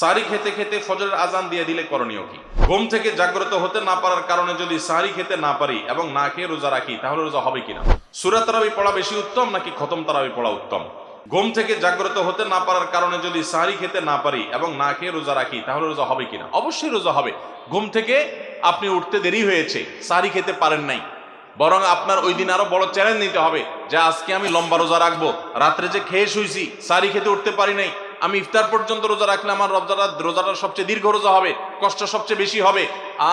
সারি খেতে খেতে ফজরের আজান দিয়ে দিলে করণীয় কি? ঘুম থেকে জাগ্রত হতে না পারার কারণে যদি সারি খেতে না পারি এবং না খেয়ে রোজা রাখি, তাহলে রোজা হবে কিনা? সুরা তারাবি পড়া বেশি উত্তম নাকি খতম তারাবি পড়া উত্তম? ঘুম থেকে জাগ্রত হতে না পারার কারণে যদি সারি খেতে না পারি এবং না খেয়ে রোজা রাখি, তাহলে রোজা হবে কিনা? অবশ্যই রোজা হবে। ঘুম থেকে আপনি উঠতে দেরি হয়েছে, সারি খেতে পারেন নাই। বরং আপনার ওই দিন আরও বড় চ্যালেঞ্জ নিতে হবে যে, আজকে আমি লম্বা রোজা রাখব, রাত্রে যে খেয়ে শুইছি, সারি খেতে উঠতে পারি নাই। আমি ইফতার পর্যন্ত রোজা রাখলে আমার রোজাটা রোজাটা সবচেয়ে দীর্ঘ রোজা হবে, কষ্ট সবচেয়ে বেশি হবে।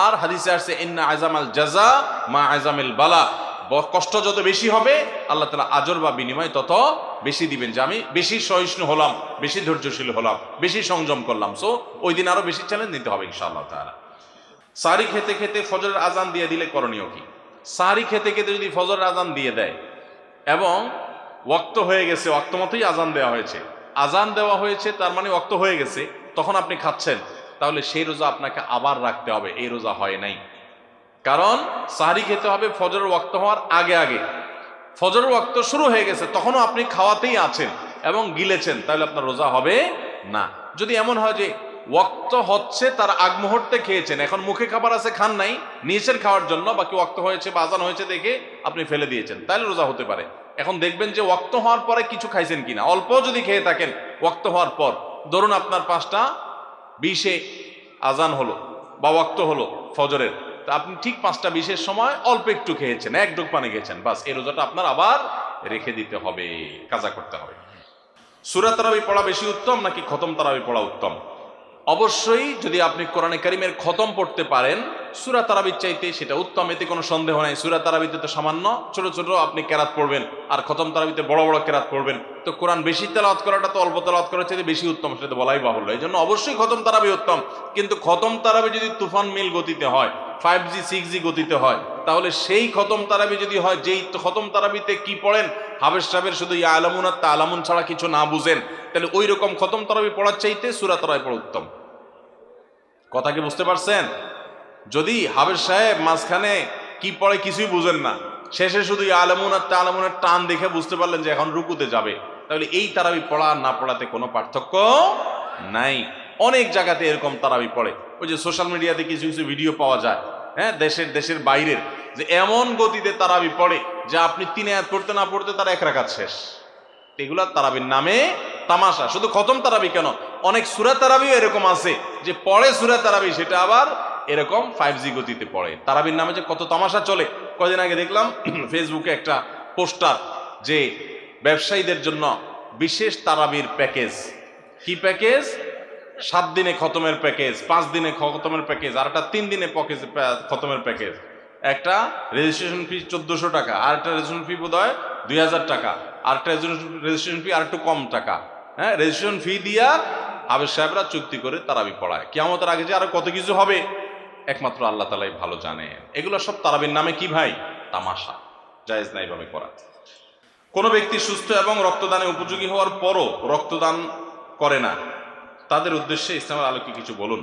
আর হাদিসে আসছে, ইন্না আজামাল জাজা মা আজামিল বালা। কষ্ট যত বেশি হবে, আল্লাহ তালা আজর বা বিনিময় তত বেশি দিবেন। যে আমি বেশি সহিষ্ণু হলাম, বেশি ধৈর্যশীল হলাম, বেশি সংযম করলাম। সো ওই দিন আরও বেশি চ্যালেঞ্জ নিতে হবে ইনশাআল্লাহ তাআলা। সারি খেতে খেতে ফজরের আজান দিয়ে দিলে করণীয় কি? সারি খেতে খেতে যদি ফজরের আজান দিয়ে দেয়, এবং ওক্ত হয়ে গেছে ওক্ত মতোই আজান দেওয়া হয়েছে আজান দেওয়া হয়েছে, তার মানে ওয়াক্ত হয়ে গেছে, তখন আপনি খাচ্ছেন, তাহলে সেই রোজা আপনাকে আবার রাখতে হবে, এই রোজা হয় নাই। কারণ সাহারি খেতে হবে ফজরের ওয়াক্ত হওয়ার আগে আগে। ফজরের ওয়াক্ত শুরু হয়ে গেছে, তখনও আপনি খাওয়াতেই আছেন এবং গিলেছেন, তাহলে আপনার রোজা হবে না। যদি এমন হয় যে ওয়াক্ত হচ্ছে, তার আগ মুহূর্তে খেয়েছেন, এখন মুখে খাবার আছে, খান নাই নিয়েছেন খাওয়ার জন্য, বাকি ওয়াক্ত হয়েছে বা আজান হয়েছে দেখে আপনি ফেলে দিয়েছেন, তাহলে রোজা হতে পারে। এখন দেখবেন যে ওক্ত হওয়ার পরে কিছু খাইছেন কিনা। অল্প যদি খেয়ে থাকেন, ওয়াক্ত হওয়ার পর। ধরুন আপনার পাঁচটা, বিশে আজান হলো বা ওক্ত হলো ফজরের। তা আপনি ঠিক পাঁচটা বিশের সময় অল্প একটু খেয়েছেন, এক ডুক পানি খেয়েছেন, বাস। এই রোজাটা আপনার আবার রেখে দিতে হবে, কাজা করতে হবে। সুরা তারাবি পড়া বেশি উত্তম নাকি খতম তারাবি পড়া উত্তম? অবশ্যই যদি আপনি কোরআনে কারিমের খতম পড়তে পারেন, সুরা তারাবির চাইতে সেটা উত্তম, এতে কোনো সন্দেহ নাই। সুরা তারাবিতে তো সামান্য ছোট ছোট আপনি কেরাত পড়বেন, আর খতম তারাবিতে বড় বড় কেরাত পড়বেন। তো কোরআন বেশি তেলাওয়াত করাটা তো অল্প তেলাওয়াত করার চাইতে বেশি উত্তম, সেটা বলাই বাহুল্য। এই জন্য অবশ্যই খতম তারাবি উত্তম। কিন্তু খতম তারাবি যদি তুফান মিল গতিতে হয় ফাইভ জি সিক্স জি গতিতে হয়, তাহলে সেই খতম তারাবি যদি হয়, যেই খতম তারাবিতে কি পড়েন হাবেশ সাহেবের শুধু ইয়া আলামুন আর তা আলামুন ছাড়া কিছু না বুঝেন, তাহলে ওই রকম খতম তারাবি পড়ার চাইতে সুরা তারাবি পড়া উত্তম। কথা কি বুঝতে পারছেন? যদি হাবের সাহেব মাঝখানে কি পড়ে কিছুই বুঝেন না, শেষে শুধু ইয়া আলামুন আর তা আলামুনের টান দেখে বুঝতে পারলেন যে এখন রুকুতে যাবে, তাহলে এই তারাবি পড়া আর না পড়াতে কোনো পার্থক্য নাই। অনেক জায়গাতে এরকম তারাবি পড়ে। ওই যে সোশ্যাল মিডিয়াতে কিছু কিছু ভিডিও পাওয়া যায় হ্যাঁ দেশের দেশের বাইরের। যে এমন গতিতে তারাবি পড়ে যে আপনি তিন আয়াত পড়তে না পড়তে তার এক রাকাত শেষ। এগুলা তারাবির নামে তামাশা। শুধু খতম তারাবি কেন? অনেক সুরা তারাবিও এরকম আছে যে পড়ে সুরা তারাবি, সেটা আবার এরকম ফাইভ জি গতিতে পড়ে। তারাবির নামে যে কত তামাশা চলে কদিন আগে দেখলাম ফেসবুকে একটা পোস্টার যে ব্যবসায়ীদের জন্য বিশেষ তারাবির প্যাকেজ। কি প্যাকেজ? সাত দিনে খতমের প্যাকেজ, পাঁচ দিনে খতমের প্যাকেজ, আর একটা তিন দিনে প্যাকেজ খতমের প্যাকেজ। একটা রেজিস্ট্রেশন ফি চোদ্দশো টাকা, আর একটা রেজিস্ট্রেশন ফি বোধ হয় দুই হাজার টাকা, আর একটা রেজিস্ট্রেশন ফি আর একটু কম টাকা। হ্যাঁ রেজিস্ট্রেশন ফি দিয়া আবেশ সাহেবরা চুক্তি করে তারাবি পড়ায়। কেমতের আগে যে আরও কত কিছু হবে, একমাত্র আল্লাহ তালাই ভালো জানে এগুলো সব তারাবির নামে কি ভাই? তামাশা। জায়েজ নাই ভাবে করা। কোনো ব্যক্তি সুস্থ এবং রক্তদানে উপযোগী হওয়ার পরও রক্তদান করে না। তাদের উদ্দেশ্যে ইসলামের আলোকে কিছু বলুন।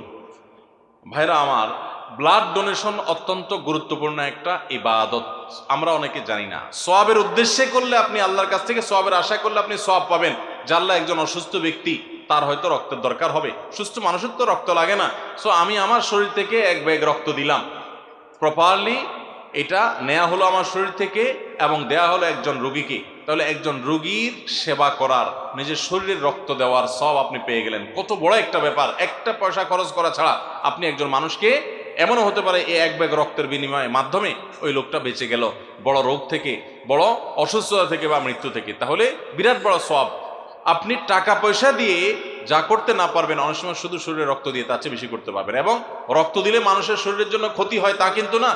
ভাইরা আমার ব্লাড ডোনেশন অত্যন্ত গুরুত্বপূর্ণ একটা ইবাদত। আমরা অনেকে জানি না। সোয়াবের উদ্দেশ্যে করলে আপনি আল্লাহর কাছ থেকে সোয়াবের আশা করলে আপনি সোয়াব পাবেন। জানলা একজন অসুস্থ ব্যক্তি, তার হয়তো রক্তের দরকার হবে। সুস্থ মানুষের তো রক্ত লাগে না। সো আমি আমার শরীর থেকে এক ব্যাগ রক্ত দিলাম। প্রপারলি এটা নেয়া হলো আমার শরীর থেকে এবং দেয়া হলো একজন রুগীকে। তাহলে একজন রুগীর সেবা করার, নিজের শরীরের রক্ত দেওয়ার সব আপনি পেয়ে গেলেন। কত বড় একটা ব্যাপার। একটা পয়সা খরচ করা ছাড়া আপনি একজন মানুষকে এমনও হতে পারে এই এক ব্যাগ রক্তের বিনিময়ের মাধ্যমে ওই লোকটা বেঁচে গেল। বড় রোগ থেকে, বড় অসুস্থতা থেকে বা মৃত্যু থেকে। তাহলে বিরাট বড় সব আপনি টাকা পয়সা দিয়ে যা করতে না পারবেন, অনেক সময় শুধু শরীরে রক্ত দিয়ে, তার চেয়ে বেশি করতে পারবেন। এবং রক্ত দিলে মানুষের শরীরের জন্য ক্ষতি হয় তা কিন্তু না।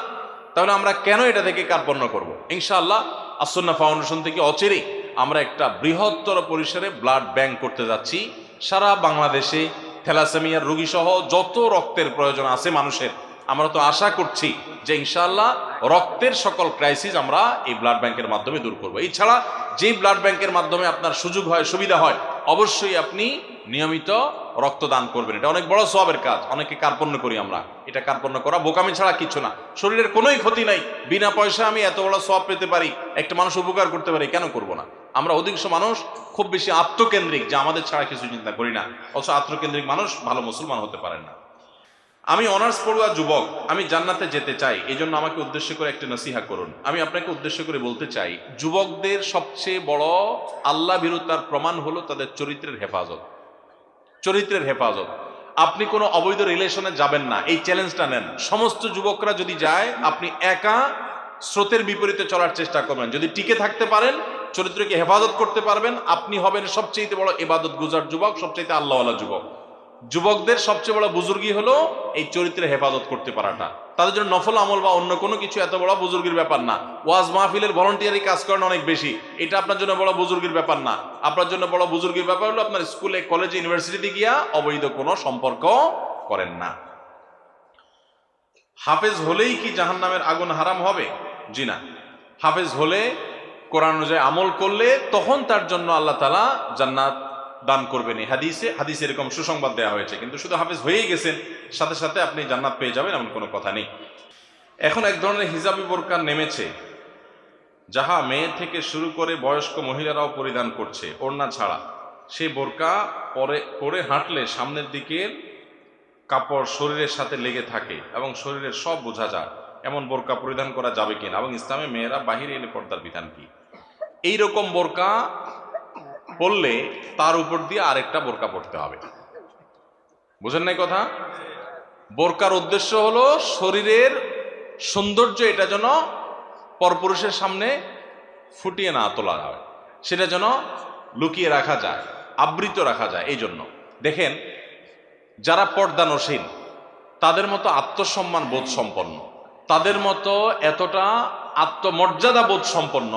তাহলে আমরা কেন এটা থেকে কার্পণ্য করব? ইনশাআল্লাহ আসন্না ফাউন্ডেশন থেকে অচেরে আমরা একটা বৃহত্তর পরিসরে ব্লাড ব্যাংক করতে যাচ্ছি। সারা বাংলাদেশে থ্যালাসেমিয়ার রোগী সহ যত রক্তের প্রয়োজন আছে মানুষের আমরা তো আশা করছি যে ইনশাল্লাহ রক্তের সকল ক্রাইসিস আমরা এই ব্লাড ব্যাংকের মাধ্যমে দূর করব। এছাড়া যেই ব্লাড ব্যাংকের মাধ্যমে আপনার সুযোগ হয়, সুবিধা হয়, অবশ্যই আপনি নিয়মিত রক্তদান করবেন। এটা অনেক বড় সবের কাজ অনেকে কার্পণ্য করি আমরা। এটা কার্পণ্য করা বোকামি ছাড়া কিছু না। শরীরের কোনোই ক্ষতি নাই। বিনা পয়সা আমি এত বড় সব পেতে পারি, একটা মানুষ উপকার করতে পারি, কেন করব না? আমরা অধিকাংশ মানুষ খুব বেশি আত্মকেন্দ্রিক, যে আমাদের ছাড়া কিছু চিন্তা করি না। অথচ আত্মকেন্দ্রিক মানুষ ভালো মুসলমান হতে পারেন না। আমি অনার্স পড়ুয়া যুবক, আমি জান্নাতে যেতে চাই এই জন্য আমাকে উদ্দেশ্য করে একটা নসিহা করুন। আমি আপনাকে উদ্দেশ্য করে বলতে চাই, যুবকদের সবচেয়ে বড় আল্লাহ বিরুদ্ধার প্রমাণ হলো তাদের চরিত্রের হেফাজত। চরিত্রের হেফাজত। আপনি কোনো অবৈধ রিলেশনে যাবেন না, এই চ্যালেঞ্জটা নেন। সমস্ত যুবকরা যদি যায়, আপনি একা স্রোতের বিপরীতে চলার চেষ্টা করবেন। যদি টিকে থাকতে পারেন, চরিত্রকে হেফাজত করতে পারবেন, আপনি হবেন সবচেয়ে বড় এবাদত গুজার যুবক সবচেয়ে আল্লাহওয়ালা যুবক। যুবকদের সবচেয়ে বড় বুজুর্গি হলো এই চরিত্রের হেফাজত করতে পারাটা। তাদের জন্য নফল আমল বা অন্য কোনো কিছু এত বড় বুজুর্গির ব্যাপার না। ওয়াজ মাহফিলের ভলান্টিয়ারি কাজ করেন অনেক বেশি। এটা আপনার জন্য বড় বুজুর্গির ব্যাপার না। আপনার জন্য বড় বুজুর্গির ব্যাপার হলো আপনার স্কুলে, কলেজে, ইউনিভার্সিটিতে গিয়া অবৈধ কোনো সম্পর্ক করেন না। হাফেজ হলেই কি জাহান্নামের আগুন হারাম হবে? জি না। হাফেজ হলে কোরআন অনুযায়ী আমল করলে তখন তার জন্য আল্লাহ তালা জান্নাত দান করবেন এই হাদিসে। হাদিসে এরকম সুসংবাদ দেওয়া হয়েছে। কিন্তু শুধু হাফেজ হয়েই গেছেন, সাথে সাথে আপনি জান্নাত পেয়ে যাবেন এমন কোনো কথা নেই। এখন এক ধরনের হিজাবি বোরকা নেমেছে, যাহা মেয়ে থেকে শুরু করে বয়স্ক মহিলারাও পরিধান করছে, ওড়না ছাড়া। সেই বোরকা পরে পরে হাঁটলে সামনের দিকের কাপড় শরীরের সাথে লেগে থাকে এবং শরীরের সব বোঝা যায়, এমন বোরকা পরিধান করা যাবে কিনা। এবং ইসলামে মেয়েরা বাহিরে এলে পর্দার বিধান কি? এই রকম বোরকা পরলে তার উপর দিয়ে আরেকটা বোরকা পড়তে হবে। বুঝেন নাই কথা? বোরকার উদ্দেশ্য হলো শরীরের সৌন্দর্য এটা যেন পরপুরুষের সামনে ফুটিয়ে না তোলা হয়। সেটা যেন লুকিয়ে রাখা যায়, আবৃত রাখা যায়, এই জন্য। দেখেন, যারা পর্দানসীন, তাদের মতো আত্মসম্মান বোধ সম্পন্ন, তাদের মতো এতটা আত্মমর্যাদা বোধ সম্পন্ন,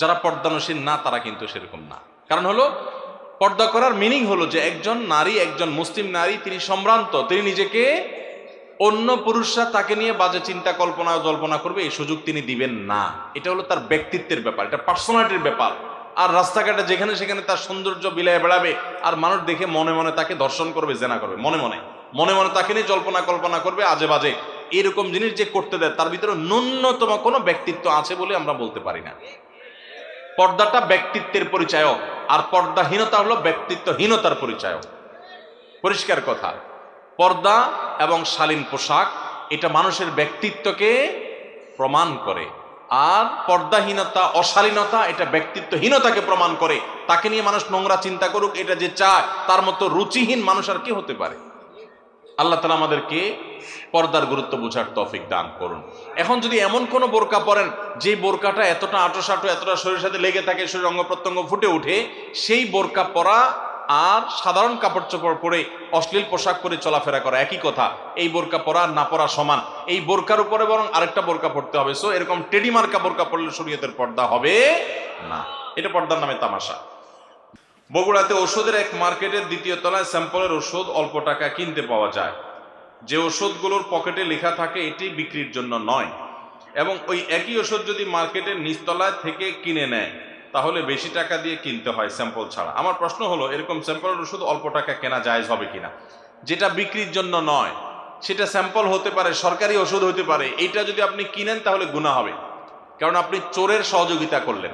যারা পর্দানসীন না, তারা কিন্তু সেরকম না। কারণ হলো, পর্দা করার মিনিং হলো যে একজন নারী, একজন মুসলিম নারী, তিনি সম্ভ্রান্ত, তিনি নিজেকে অন্য পুরুষরা তাকে নিয়ে বাজে চিন্তা, কল্পনা জল্পনা করবে, এই সুযোগ তিনি দিবেন না। এটা হলো তার ব্যক্তিত্বের ব্যাপার, এটা পার্সোনালিটির ব্যাপার। আর রাস্তাঘাটে যেখানে সেখানে তার সৌন্দর্য বিলায় বেড়াবে, আর মানুষ দেখে মনে মনে তাকে দর্শন করবে, জেনা করবে, মনে মনে। মনে মনে তাকে নিয়ে জল্পনা, কল্পনা করবে, আজে বাজে। এরকম জিনিস যে করতে দেয়, তার ভিতরে ন্যূনতম কোনো ব্যক্তিত্ব আছে বলে আমরা বলতে পারি না। পর্দাটা ব্যক্তিত্বের পরিচায়ক। আর পর্দাহীনতা হলো ব্যক্তিত্বহীনতার পরিচায়ক। পরিষ্কার কথা। পর্দা এবং শালীন পোশাক, এটা মানুষের ব্যক্তিত্বকে প্রমাণ করে। আর পর্দাহীনতা, অশালীনতা, এটা ব্যক্তিত্বহীনতাকে প্রমাণ করে। তাকে নিয়ে মানুষ নোংরা চিন্তা করুক, এটা যে চায়, তার মতো রুচিহীন মানুষ আর কি হতে পারে? আল্লাহ তালা আমাদেরকে পর্দার গুরুত্ব বোঝার তফিক দান করুন। এখন যদি এমন কোনো বোরকা পরেন, যে বোরকাটা এতটা আটোসাটো, এতটা শরীরের সাথে লেগে থাকে, শরীর অঙ্গ প্রত্যঙ্গ ফুটে ওঠে, সেই বোরকা পরা আর সাধারণ কাপড় চোপড় পরে অশ্লীল পোশাক পরে চলাফেরা করা, একই কথা। এই বোরকা পরা না পরা সমান। এই বোরকার উপরে বরং আরেকটা বোরকা পড়তে হবে। সো এরকম টেডি মার্কা বোরকা পড়লে শরীয়তের পর্দা হবে না। এটা পর্দার নামে তামাশা। বগুড়াতে ওষুধের এক মার্কেটের দ্বিতীয় তলায় স্যাম্পলের ওষুধ অল্প টাকা কিনতে পাওয়া যায়। যে ওষুধগুলোর পকেটে লেখা থাকে, এটি বিক্রির জন্য নয়। এবং ওই একই ওষুধ যদি মার্কেটের নিচতলায় থেকে কিনে নেয়, তাহলে বেশি টাকা দিয়ে কিনতে হয় স্যাম্পল ছাড়া। আমার প্রশ্ন হলো, এরকম স্যাম্পলের ওষুধ অল্প টাকা কেনা জায়েজ হবে কিনা? যেটা বিক্রির জন্য নয়, সেটা স্যাম্পল হতে পারে, সরকারি ওষুধ হতে পারে। এইটা যদি আপনি কিনেন, তাহলে গুণা হবে। কারণ আপনি চোরের সহযোগিতা করলেন।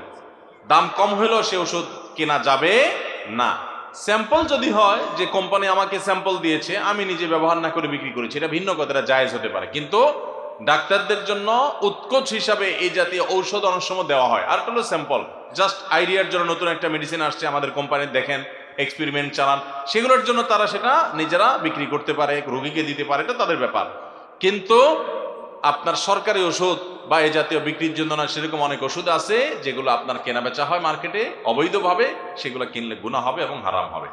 দাম কম হলেও সে ওষুধ কেনা যাবে না। স্যাম্পল যদি হয়, যে কোম্পানি আমাকে স্যাম্পল দিয়েছে, আমি নিজে ব্যবহার না করে বিক্রি করেছি, এটা ভিন্ন কথা, এটা জায়েজ হতে পারে। কিন্তু ডাক্তারদের জন্য উৎকোচ হিসাবে এই জাতীয় ঔষধ অনেক সময় দেওয়া হয়। আর হলো স্যাম্পল। জাস্ট আইডিয়ার জন্য নতুন একটা মেডিসিন আসছে, আমাদের কোম্পানির দেখেন এক্সপেরিমেন্ট চালান। সেগুলোর জন্য তারা সেটা নিজেরা বিক্রি করতে পারে, রোগীকে দিতে পারে, এটা তাদের ব্যাপার। কিন্তু আপনার সরকারি ওষুধ বা এই জাতীয় বিক্রির জন্য না, সেরকম অনেক ওষুধ আছে যেগুলো আপনার কেনা বেচা হয় মার্কেটে, অবৈধভাবে সেগুলো কিনলে গুণা হবে এবং হারাম হবে।